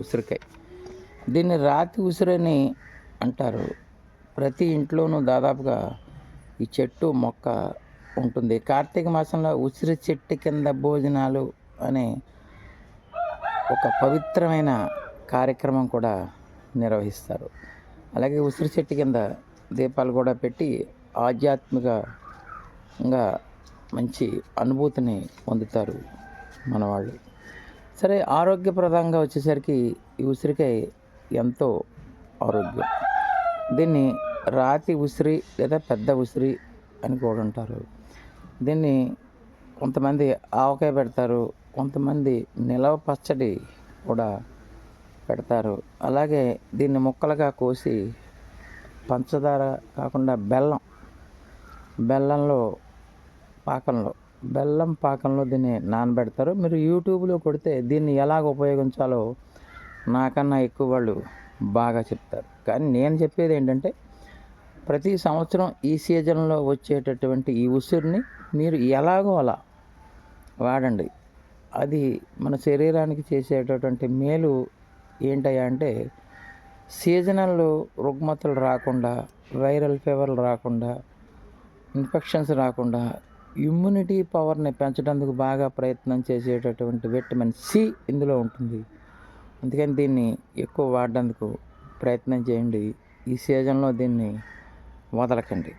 ఉసిరికాయ. దీన్ని రాతి ఉసిరని అంటారు. ప్రతి ఇంట్లోనూ దాదాపుగా ఈ చెట్టు మొక్క ఉంటుంది. కార్తీక మాసంలో ఉసిరి చెట్టు కింద భోజనాలు అనే ఒక పవిత్రమైన కార్యక్రమం కూడా నిర్వహిస్తారు. అలాగే ఉసిరి చెట్టు కింద దీపాలు కూడా పెట్టి ఆధ్యాత్మికంగా మంచి అనుభూతిని పొందుతారు మన వాళ్ళు సరే ఆరోగ్యప్రదంగా వచ్చేసరికి ఈ ఉసిరికాయ ఎంతో ఆరోగ్యం. దీన్ని రాతి ఉసిరి లేదా పెద్ద ఉసిరి అని కూడా అంటారు. దీన్ని కొంతమంది ఆవకాయ పెడతారు కొంతమంది నిలవ పచ్చడి కూడా పెడతారు. అలాగే దీన్ని ముక్కలుగా కోసి పంచదార కాకుండా బెల్లం బెల్లంలో పాకంలో బెల్లం పాకంలో దీన్ని నానబెడతారు. మీరు యూట్యూబ్లో కొడితే దీన్ని ఎలాగ ఉపయోగించాలో నాకన్నా ఎక్కువ వాళ్ళు బాగా చెప్తారు. కానీ నేను చెప్పేది ఏంటంటే ప్రతి సంవత్సరం ఈ సీజన్లో వచ్చేటటువంటి ఈ ఉసిరిని మీరు ఎలాగో అలా వాడండి. అది మన శరీరానికి చేసేటటువంటి మేలు ఏంటయ్యా అంటే సీజనల్ రుగ్మతలు రాకుండా వైరల్ ఫీవర్లు రాకుండా ఇన్ఫెక్షన్స్ రాకుండా ఇమ్యూనిటీ పవర్ని పెంచడానికి బాగా ప్రయత్నం చేసేటటువంటి విటమిన్ సి ఇందులో ఉంటుంది. అందుకని దీన్ని ఎక్కువ వాడడానికి ప్రయత్నం చేయండి. ఈ సీజన్లో దీన్ని వదలకండి.